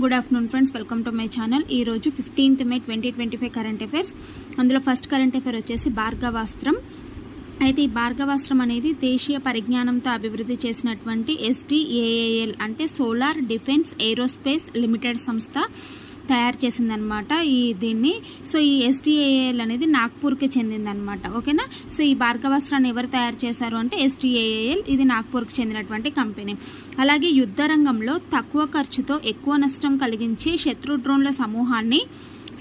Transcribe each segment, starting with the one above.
Good afternoon friends welcome to my channel ఈ రోజు fifteenth May twenty twenty five current affairs అందులో first current affair వచ్చేసి భార్గవాస్త్రం అయితే ఈ భార్గవాస్త్రం అనేది దేశీయ పరిజ్ఞానంతో అభివృద్ధి చేసినటువంటి ఎస్డిఏఏఎల్ అంటే సోలార్ డిఫెన్స్ ఏరోస్పేస్ లిమిటెడ్ సంస్థ. తయారు చేసిందనమాట ఈ దీన్ని. సో ఈ ఎస్టీఏఎల్ అనేది నాగ్పూర్కి చెందిందనమాట. ఓకేనా? సో ఈ భార్గవాస్త్రాన్ని ఎవరు తయారు చేశారు అంటే ఎస్టీఏఎల్ ఇది నాగ్పూర్కి చెందినటువంటి కంపెనీ. అలాగే యుద్ధ రంగంలో తక్కువ ఖర్చుతో ఎక్కువ నష్టం కలిగించే శత్రు డ్రోన్ల సమూహాన్ని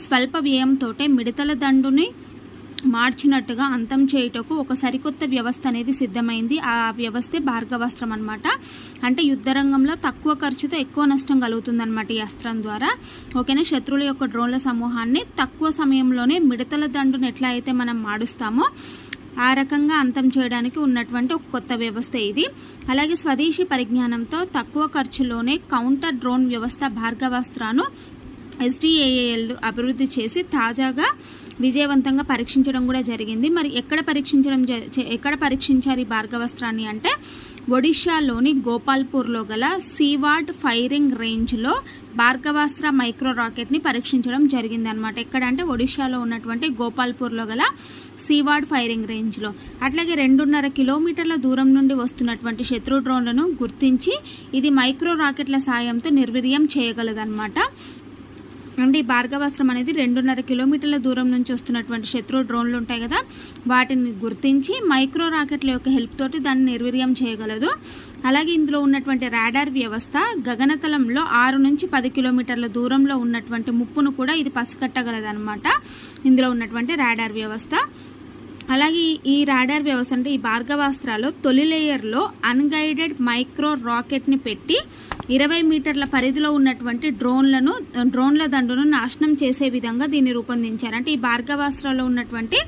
స్వల్ప వ్యయంతో మిడతల దండుని మార్చినట్టుగా అంతం చేయుటకు ఒక సరికొత్త వ్యవస్థ అనేది సిద్ధమైంది. ఆ వ్యవస్థే భార్గవాస్త్రం అనమాట అంటే యుద్ధ రంగంలో తక్కువ ఖర్చుతో ఎక్కువ నష్టం కలుగుతుందన్నమాట ఈ అస్త్రం ద్వారా. ఓకేనా? శత్రువుల యొక్క డ్రోన్ల సమూహాన్ని తక్కువ సమయంలోనే మిడతల దండును ఎట్లా అయితే మనం మాడుస్తామో ఆ రకంగా అంతం చేయడానికి ఉన్నటువంటి ఒక కొత్త వ్యవస్థ ఇది. అలాగే స్వదేశీ పరిజ్ఞానంతో తక్కువ ఖర్చులోనే కౌంటర్ డ్రోన్ వ్యవస్థ భార్గవాస్త్రాను ఎస్డిఏఏఎల్ అభివృద్ధి చేసి తాజాగా విజయవంతంగా పరీక్షించడం కూడా జరిగింది. మరి ఎక్కడ పరీక్షించడం ఎక్కడ పరీక్షించారు ఈ భార్గవస్త్రాన్ని అంటే ఒడిషాలోని గోపాల్పూర్లో గల సీవార్డ్ ఫైరింగ్ రేంజ్లో భార్గవాస్త్ర మైక్రో రాకెట్ని పరీక్షించడం జరిగిందనమాట ఎక్కడ అంటే ఒడిషాలో ఉన్నటువంటి గోపాల్పూర్లో గల సీవార్డ్ ఫైరింగ్ రేంజ్లో. అట్లాగే రెండున్నర కిలోమీటర్ల దూరం నుండి వస్తున్నటువంటి శత్రు డ్రోన్లను గుర్తించి ఇది మైక్రో రాకెట్ల సాయంతో నిర్వీర్యం చేయగలదన్నమాట. అంటే ఈ భార్గవాస్త్రం అనేది రెండున్నర కిలోమీటర్ల దూరం నుంచి వస్తున్నటువంటి శత్రు డ్రోన్లు ఉంటాయి కదా వాటిని గుర్తించి మైక్రో రాకెట్ల యొక్క హెల్ప్ తోటి దాన్ని నిర్వీర్యం చేయగలదు. అలాగే ఇందులో ఉన్నటువంటి రాడార్ వ్యవస్థ గగనతలంలో ఆరు నుంచి పది కిలోమీటర్ల దూరంలో ఉన్నటువంటి ముప్పును కూడా ఇది పసిగట్టగలదన్నమాట ఇందులో ఉన్నటువంటి రాడార్ వ్యవస్థ అలాగే ఈ రాడార్ వ్యవస్థ అంటే ఈ భార్గవాస్త్రాలు తొలి లేయర్లో అన్గైడెడ్ మైక్రో రాకెట్ని పెట్టి ఇరవై మీటర్ల పరిధిలో ఉన్నటువంటి డ్రోన్లను డ్రోన్ల దండును నాశనం చేసే విధంగా దీన్ని రూపొందించారు. అంటే ఈ భార్గవాస్త్రాలో ఉన్నటువంటి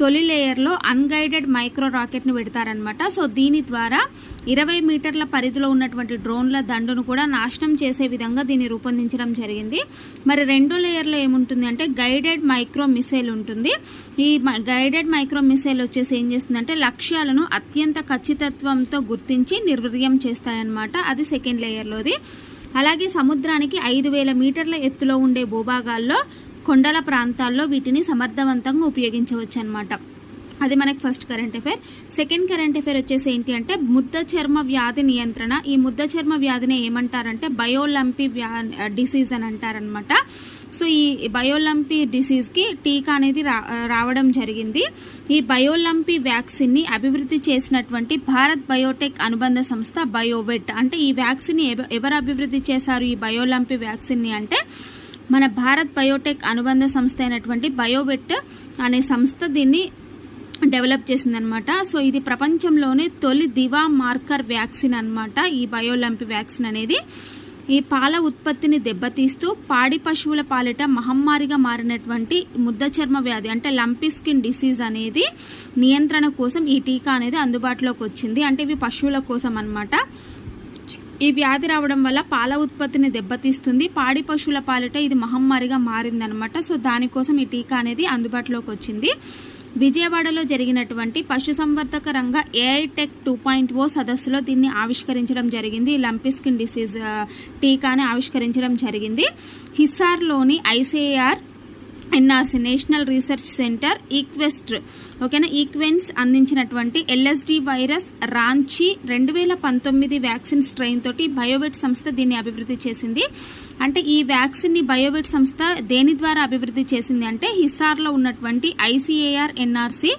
తొలి లేయర్లో అన్గైడెడ్ మైక్రో రాకెట్ని పెడతారనమాట సో దీని ద్వారా ఇరవై మీటర్ల పరిధిలో ఉన్నటువంటి డ్రోన్ల దండును కూడా నాశనం చేసే విధంగా దీన్ని రూపొందించడం జరిగింది. మరి రెండో లేయర్లో ఏముంటుంది అంటే గైడెడ్ మైక్రో మిసైల్ ఉంటుంది. ఈ గైడెడ్ మైక్రో మిసైల్ వచ్చేసి ఏం చేస్తుందంటే లక్ష్యాలను అత్యంత ఖచ్చితత్వంతో గుర్తించి నిర్వీర్యం చేస్తాయన్నమాట. అది సెకండ్ లేయర్లోది అలాగే సముద్రానికి ఐదు వేల మీటర్ల ఎత్తులో ఉండే భూభాగాల్లో కొండల ప్రాంతాల్లో వీటిని సమర్థవంతంగా ఉపయోగించవచ్చు అనమాట అది మనకి first current affair second current affair వచ్చేసి ఏంటి అంటే ముద్ద చర్మ వ్యాధి నియంత్రణ. ఈ ముద్ద చర్మ వ్యాధిని ఏమంటారంటే బయోలంపి వ్యా డిసీజ్ అని అంటారనమాట సో ఈ బయోలంపి డిసీజ్కి టీకా అనేది రా రావడం జరిగింది. ఈ బయోలంపి వ్యాక్సిన్ని అభివృద్ధి చేసినటువంటి భారత్ బయోటెక్ అనుబంధ సంస్థ బయోవెట్. అంటే ఈ వ్యాక్సిన్ ఎవరు అభివృద్ధి చేశారు ఈ బయోలంపి వ్యాక్సిన్ని అంటే మన భారత్ బయోటెక్ అనుబంధ సంస్థ అయినటువంటి బయోబెట్ అనే సంస్థ దీన్ని డెవలప్ చేసిందనమాట. సో ఇది ప్రపంచంలోనే తొలి దివా మార్కర్ వ్యాక్సిన్ అనమాట ఈ బయోలంపి వ్యాక్సిన్ అనేది ఈ పాల ఉత్పత్తిని దెబ్బతీస్తూ పాడి పశువుల పాలిట మహమ్మారిగా మారినటువంటి ముద్ద చర్మ వ్యాధి అంటే లంపీ స్కిన్ డిసీజ్ అనేది నియంత్రణ కోసం ఈ టీకా అనేది అందుబాటులోకి వచ్చింది. అంటే ఇవి పశువుల కోసం అనమాట ఈ వ్యాధి రావడం వల్ల పాల ఉత్పత్తిని దెబ్బతీస్తుంది. పాడి పశువుల పాలిట ఇది మహమ్మారిగా మారిందనమాట. సో దానికోసం ఈ టీకా అనేది అందుబాటులోకి వచ్చింది. విజయవాడలో జరిగినటువంటి పశుసంవర్ధక రంగ AI tech two point O సదస్సులో దీన్ని ఆవిష్కరించడం జరిగింది. లంపీ స్కిన్ డిసీజ్ టీకాని ఆవిష్కరించడం జరిగింది. హిస్సార్లోని ICR NRC national research centre ఈక్వెస్ట్. ఓకేనా? ఈక్వెన్స్ అందించినటువంటి ఎల్ఎస్డి వైరస్ రాంచి రెండు వేల పంతొమ్మిది వ్యాక్సిన్ స్ట్రెయిన్ తోటి బయోవెట్ సంస్థ దీన్ని అభివృద్ధి చేసింది. అంటే ఈ వ్యాక్సిన్ని బయోవెట్ సంస్థ దేని ద్వారా అభివృద్ధి చేసింది అంటే హిస్సార్లో ఉన్నటువంటి ఐసీఏఆర్ ఎన్ఆర్సీ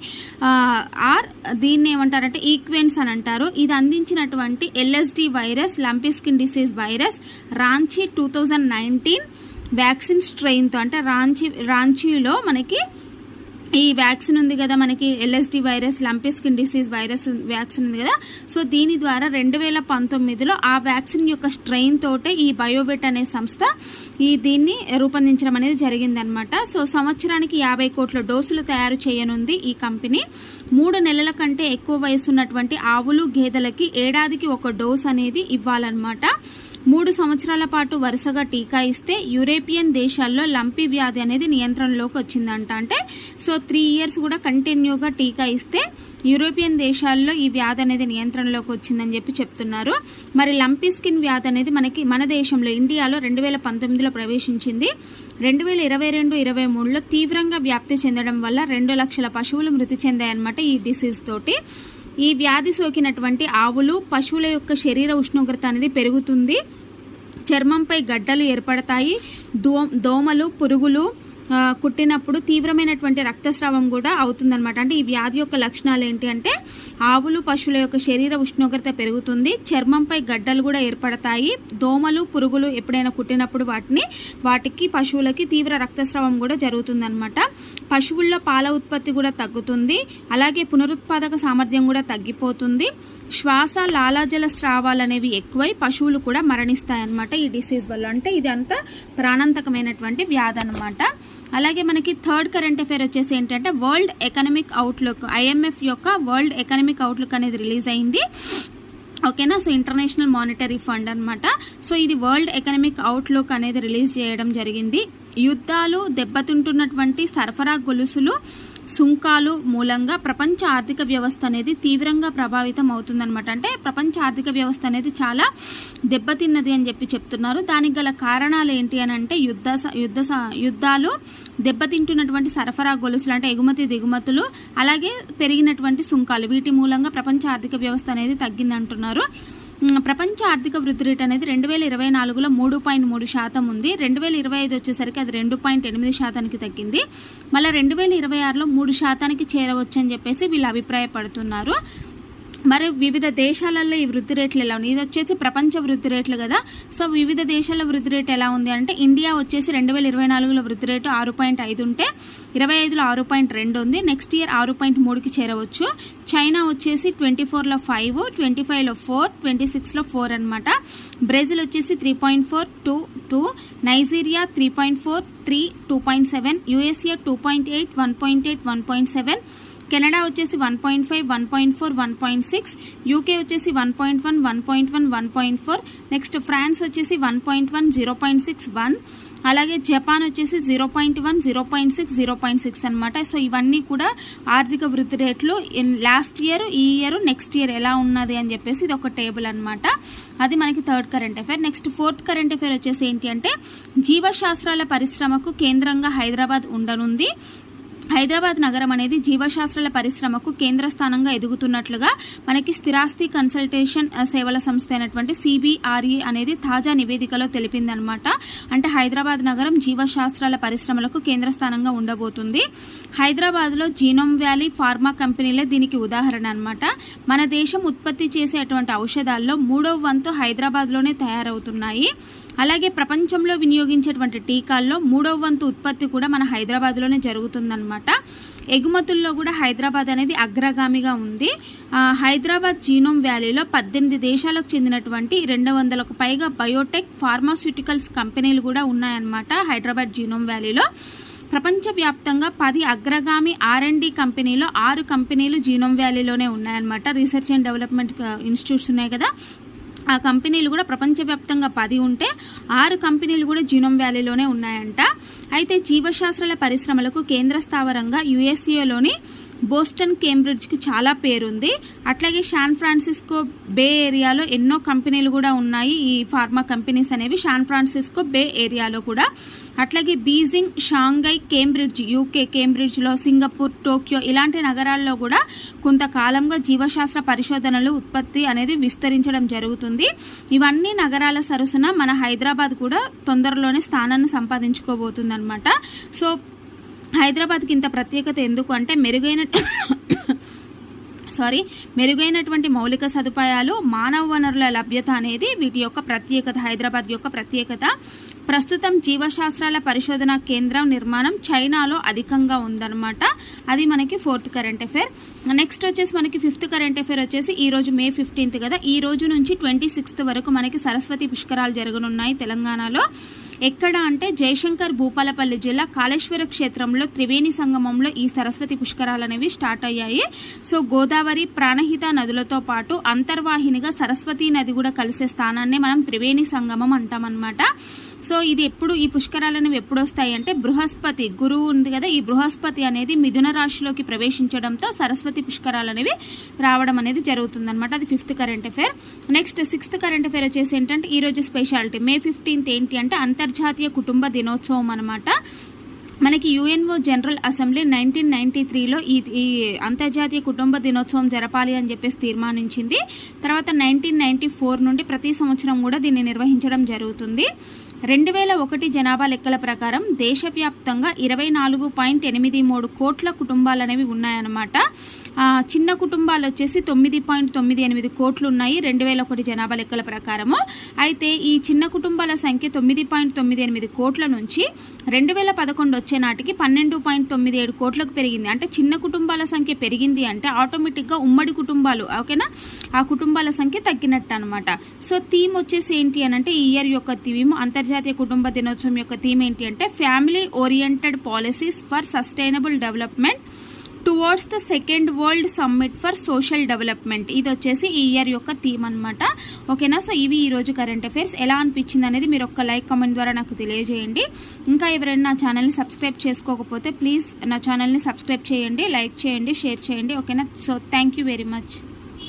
ఆర్ దీన్ని ఏమంటారంటే ఈక్వెన్స్ అని అంటారు. ఇది అందించినటువంటి LSD virus lumpy skin disease virus Ranchi two thousand nineteen vaccine స్ట్రెయిన్తో అంటే రాంచీ రాంచీలో మనకి ఈ వ్యాక్సిన్ ఉంది కదా మనకి LSD virus lumpy skin disease virus vaccine ఉంది కదా. సో దీని ద్వారా రెండు వేల పంతొమ్మిదిలో ఆ వ్యాక్సిన్ యొక్క స్ట్రెయిన్ తోటే ఈ బయోబెట్ అనే సంస్థ ఈ దీన్ని రూపొందించడం అనేది జరిగిందనమాట. సో సంవత్సరానికి యాభై కోట్ల డోసులు తయారు చేయనుంది ఈ కంపెనీ. మూడు నెలల కంటే ఎక్కువ వయసు ఉన్నటువంటి ఆవులు గేదెలకి ఏడాదికి ఒక డోస్ అనేది ఇవ్వాలన్నమాట. మూడు సంవత్సరాల పాటు వరుసగా టీకా ఇస్తే యూరోపియన్ దేశాల్లో లంపి వ్యాధి అనేది నియంత్రణలోకి వచ్చిందంట. అంటే సో త్రీ ఇయర్స్ కూడా కంటిన్యూగా టీకా ఇస్తే యూరోపియన్ దేశాల్లో ఈ వ్యాధి అనేది నియంత్రణలోకి వచ్చిందని చెప్పి చెప్తున్నారు. మరి లంపీ స్కిన్ వ్యాధి అనేది మనకి మన దేశంలో ఇండియాలో రెండు వేల పంతొమ్మిదిలో ప్రవేశించింది. రెండు వేల ఇరవై రెండు ఇరవై మూడులో తీవ్రంగా వ్యాప్తి చెందడం వల్ల రెండు లక్షల పశువులు మృతి చెందాయన్నమాట ఈ డిసీజ్ తోటి. ఈ వ్యాధి సోకినటువంటి ఆవులు పశువుల యొక్క శరీర ఉష్ణోగ్రత అనేది పెరుగుతుంది. చర్మంపై గడ్డలు ఏర్పడతాయి. దోమలు పురుగులు కుట్టినప్పుడు తీవ్రమైనటువంటి రక్తస్రావం కూడా అవుతుందన్నమాట. అంటే ఈ వ్యాధి యొక్క లక్షణాలు ఏంటి అంటే ఆవులు పశువుల యొక్క శరీర ఉష్ణోగ్రత పెరుగుతుంది చర్మంపై గడ్డలు కూడా ఏర్పడతాయి దోమలు పురుగులు ఎప్పుడైనా కుట్టినప్పుడు వాటిని వాటికి పశువులకి తీవ్ర రక్తస్రావం కూడా జరుగుతుందన్నమాట. పశువుల్లో పాల ఉత్పత్తి కూడా తగ్గుతుంది అలాగే పునరుత్పాదక సామర్థ్యం కూడా తగ్గిపోతుంది. శ్వాస లాలాజల స్రావాలు అనేవి ఎక్కువై పశువులు కూడా మరణిస్తాయన్నమాట ఈ డిసీజ్ వల్ల. అంటే ఇది ప్రాణాంతకమైనటువంటి వ్యాధి అనమాట అలాగే మనకి థర్డ్ కరెంట్ అఫేర్ వచ్చేసి ఏంటంటే వరల్డ్ ఎకనామిక్ అవుట్లుక్ ఐఎంఎఫ్ యొక్క వరల్డ్ ఎకనామిక్ అవుట్లుక్ అనేది రిలీజ్ అయింది. ఓకేనా? సో ఇంటర్నేషనల్ మానిటరీ ఫండ్ అనమాట సో ఇది వరల్డ్ ఎకనామిక్ అవుట్లుక్ అనేది రిలీజ్ చేయడం జరిగింది. యుద్ధాలు దెబ్బతింటున్నటువంటి సరఫరా గొలుసులు సుంకాలు మూలంగా ప్రపంచ ఆర్థిక వ్యవస్థ అనేది తీవ్రంగా ప్రభావితం అవుతుందన్నమాట. అంటే ప్రపంచ ఆర్థిక వ్యవస్థ అనేది చాలా దెబ్బతిన్నది అని చెప్పి చెప్తున్నారు. దానికి గల కారణాలు ఏంటి అని అంటే యుద్ధ స- యుద్ధ స- యుద్ధాలు దెబ్బతింటున్నటువంటి సరఫరా గొలుసులు అంటే ఎగుమతి దిగుమతులు అలాగే పెరిగినటువంటి సుంకాలు వీటి మూలంగా ప్రపంచ ఆర్థిక వ్యవస్థ అనేది తగ్గిందంటున్నారు. ప్రపంచ ఆర్థిక వృద్ధి రేట్ అనేది రెండు వేల ఇరవై నాలుగులో మూడు పాయింట్ మూడు శాతం ఉంది. రెండు వేల ఇరవై ఐదు వచ్చేసరికి అది రెండు పాయింట్ ఎనిమిది శాతానికి తగ్గింది. మళ్ళీ రెండు వేల ఇరవై ఆరులో మూడు శాతానికి చేరవచ్చు అని చెప్పేసి వీళ్ళు అభిప్రాయపడుతున్నారు. మరి వివిధ దేశాలలో ఈ వృద్ధి రేట్లు ఎలా ఉన్నాయి? ఇది వచ్చేసి ప్రపంచ వృద్ధి రేట్లు కదా. సో వివిధ దేశాల వృద్ధి రేటు ఎలా ఉంది అంటే ఇండియా వచ్చేసి రెండు వేల ఇరవై నాలుగులో వృద్ధి రేటు ఆరు పాయింట్ ఐదు ఉంటే ఇరవై ఐదులో ఆరు పాయింట్ రెండు ఉంది. నెక్స్ట్ ఇయర్ ఆరు పాయింట్ మూడుకి చేరవచ్చు. చైనా వచ్చేసి ట్వంటీ ఫోర్లో ఫైవ్ ట్వంటీ ఫైవ్లో ఫోర్ ట్వంటీ సిక్స్లో ఫోర్ అనమాట బ్రెజిల్ వచ్చేసి three point four two two Nigeria three point four three two point seven USA two point eight one point eight one point seven Canada వచ్చేసి one point five one point four one point six UK వచ్చేసి one point one one point one one point four next France వచ్చేసి one point one zero point six one అలాగే Japan వచ్చేసి zero point one zero point six zero point six అనమాట so ఇవన్నీ కూడా ఆర్థిక వృద్ధి రేట్లు లాస్ట్ ఇయర్ ఈ ఇయర్ నెక్స్ట్ ఇయర్ ఎలా ఉన్నది అని చెప్పేసి ఇది ఒక టేబుల్ అనమాట అది మనకి third current affair. Next fourth current affair వచ్చేసి ఏంటి అంటే జీవశాస్త్రాల పరిశ్రమకు కేంద్రంగా హైదరాబాద్ ఉండనుంది. హైదరాబాద్ నగరం అనేది జీవశాస్త్రాల పరిశ్రమకు కేంద్ర స్థానంగా ఎదుగుతున్నట్లుగా మనకి స్థిరాస్తి కన్సల్టేషన్ సేవల సంస్థ అయినటువంటి సిబిఆర్ఈ అనేది తాజా నివేదికలో తెలిపిందనమాట అంటే హైదరాబాద్ నగరం జీవశాస్త్రాల పరిశ్రమలకు కేంద్ర స్థానంగా ఉండబోతుంది. హైదరాబాద్లో జీనోమ్ వ్యాలీ ఫార్మా కంపెనీలే దీనికి ఉదాహరణ అనమాట మన దేశం ఉత్పత్తి చేసేటువంటి ఔషధాల్లో మూడవ వంతు హైదరాబాద్లోనే తయారవుతున్నాయి. అలాగే ప్రపంచంలో వినియోగించేటువంటి టీకాల్లో మూడవ వంతు ఉత్పత్తి కూడా మన హైదరాబాద్లోనే జరుగుతుందన్నమాట. ఎగుమతుల్లో కూడా హైదరాబాద్ అనేది అగ్రగామిగా ఉంది. హైదరాబాద్ జీనోమ్ వ్యాలీలో పద్దెనిమిది దేశాలకు చెందినటువంటి రెండు వందలకు పైగా బయోటెక్ ఫార్మాస్యూటికల్స్ కంపెనీలు కూడా ఉన్నాయన్నమాట హైదరాబాద్ జీనోమ్ వ్యాలీలో. ప్రపంచవ్యాప్తంగా పది అగ్రగామి ఆర్ అండ్ డి కంపెనీలో ఆరు కంపెనీలు జీనోమ్ వ్యాలీలోనే ఉన్నాయన్నమాట. రీసెర్చ్ అండ్ డెవలప్మెంట్ ఇన్స్టిట్యూట్స్ ఉన్నాయి కదా. ఆ కంపెనీలు కూడా ప్రపంచవ్యాప్తంగా పది ఉంటే ఆరు కంపెనీలు కూడా జీనోమ్ వ్యాలీలోనే ఉన్నాయంట. అయితే జీవశాస్త్రాల పరిశ్రమలకు కేంద్ర స్థావరంగా యుఎస్ఏలోని బోస్టన్ కేంబ్రిడ్జ్కి చాలా పేరుంది. అట్లాగే శాన్ ఫ్రాన్సిస్కో బే ఏరియాలో ఎన్నో కంపెనీలు కూడా ఉన్నాయి. ఈ ఫార్మా కంపెనీస్ అనేవి శాన్ ఫ్రాన్సిస్కో బే ఏరియాలో కూడా. అట్లాగే బీజింగ్ షాంఘై కేంబ్రిడ్జ్ యూకే కేంబ్రిడ్జ్లో సింగపూర్ టోక్యో ఇలాంటి నగరాల్లో కూడా కొంతకాలంగా జీవశాస్త్ర పరిశోధనలు ఉత్పత్తి అనేది విస్తరించడం జరుగుతుంది. ఇవన్నీ నగరాల సరసన మన హైదరాబాద్ కూడా తొందరలోనే స్థానాన్ని సంపాదించుకోబోతుంది అనమాట సో హైదరాబాద్కి ఇంత ప్రత్యేకత ఎందుకు? అంటే మెరుగైన సారీ మెరుగైనటువంటి మౌలిక సదుపాయాలు మానవ వనరుల లభ్యత అనేది వీటి యొక్క ప్రత్యేకత హైదరాబాద్ యొక్క ప్రత్యేకత. ప్రస్తుతం జీవశాస్త్రాల పరిశోధన కేంద్రం నిర్మాణం చైనాలో అధికంగా ఉందన్నమాట. అది మనకి ఫోర్త్ కరెంట్ అఫేర్. నెక్స్ట్ వచ్చేసి మనకి ఫిఫ్త్ కరెంట్ అఫేర్ వచ్చేసి ఈ రోజు మే ఫిఫ్టీన్త్ కదా. ఈ రోజు నుంచి ట్వంటీ సిక్స్త్ వరకు మనకి సరస్వతి పుష్కరాలు జరగనున్నాయి తెలంగాణలో. ఎక్కడ అంటే జయశంకర్ భూపాలపల్లి జిల్లా కాళేశ్వర క్షేత్రంలో త్రివేణి సంగమంలో ఈ సరస్వతి పుష్కరాలు అనేవి స్టార్ట్ అయ్యాయి. సో గోదావరి ప్రాణహిత నదులతో పాటు అంతర్వాహినిగా సరస్వతి నది కూడా కలిసే స్థానాన్ని మనం త్రివేణి సంగమం అంటామన్నమాట. సో ఇది ఎప్పుడు ఈ పుష్కరాలు అనేవి ఎప్పుడు వస్తాయి అంటే బృహస్పతి గురువు ఉంది కదా ఈ బృహస్పతి అనేది మిథున రాశిలోకి ప్రవేశించడంతో సరస్వతి పుష్కరాలు అనేవి రావడం అనేది జరుగుతుంది అనమాట అది fifth current affair. Next sixth current affair వచ్చేసి ఏంటంటే ఈ రోజు స్పెషాలిటీ మే ఫిఫ్టీన్త్ ఏంటి అంటే అంతర్ అంతర్జాతీయ కుటుంబ దినోత్సవం అనమాట మనకి UNO general assembly nineteen ninety త్రీలో ఈ ఈ అంతర్జాతీయ కుటుంబ దినోత్సవం జరపాలి అని చెప్పేసి తీర్మానించింది. తర్వాత నైన్టీన్ నైన్టీ ఫోర్ నుండి ప్రతి సంవత్సరం కూడా దీన్ని నిర్వహించడం జరుగుతుంది. రెండు వేల ఒకటి జనాభా లెక్కల ప్రకారం దేశవ్యాప్తంగా ఇరవై నాలుగు పాయింట్ ఎనిమిది మూడు కోట్ల కుటుంబాలు అనేవి ఉన్నాయన్నమాట. చిన్న కుటుంబాలు వచ్చేసి తొమ్మిది పాయింట్ తొమ్మిది ఎనిమిది కోట్లు ఉన్నాయి. రెండు వేల ఒకటి జనాభా లెక్కల ప్రకారము. అయితే ఈ చిన్న కుటుంబాల సంఖ్య తొమ్మిది పాయింట్ తొమ్మిది ఎనిమిది కోట్ల నుంచి రెండు వేల పదకొండు వచ్చే నాటికి పన్నెండు పాయింట్ తొమ్మిది ఏడు కోట్లకు పెరిగింది. అంటే చిన్న కుటుంబాల సంఖ్య పెరిగింది అంటే ఆటోమేటిక్గా ఉమ్మడి కుటుంబాలు ఓకేనా? ఆ కుటుంబాల సంఖ్య తగ్గినట్టు అనమాట సో థీమ్ వచ్చేసి ఏంటి అని అంటే ఈ ఇయర్ యొక్క థీమ్ అంతర్జాతీయ కుటుంబ దినోత్సవం యొక్క థీమ్ ఏంటి అంటే family oriented policies for sustainable development. Towards the second world summit for social development ఇది వచ్చేసి ఈ ఇయర్ యొక్క థీమ్ అనమాట ఓకేనా సో ఇవి ఈరోజు కరెంట్ అఫైర్స్ ఎలా అనిపించింది అనేది మీరు ఒక్క లైక్ కమెంట్ ద్వారా నాకు తెలియజేయండి. ఇంకా ఎవరైనా నా ఛానల్ని సబ్స్క్రైబ్ చేసుకోకపోతే ప్లీజ్ నా ఛానల్ని సబ్స్క్రైబ్ చేయండి లైక్ చేయండి షేర్ చేయండి. ఓకేనా so thank you very much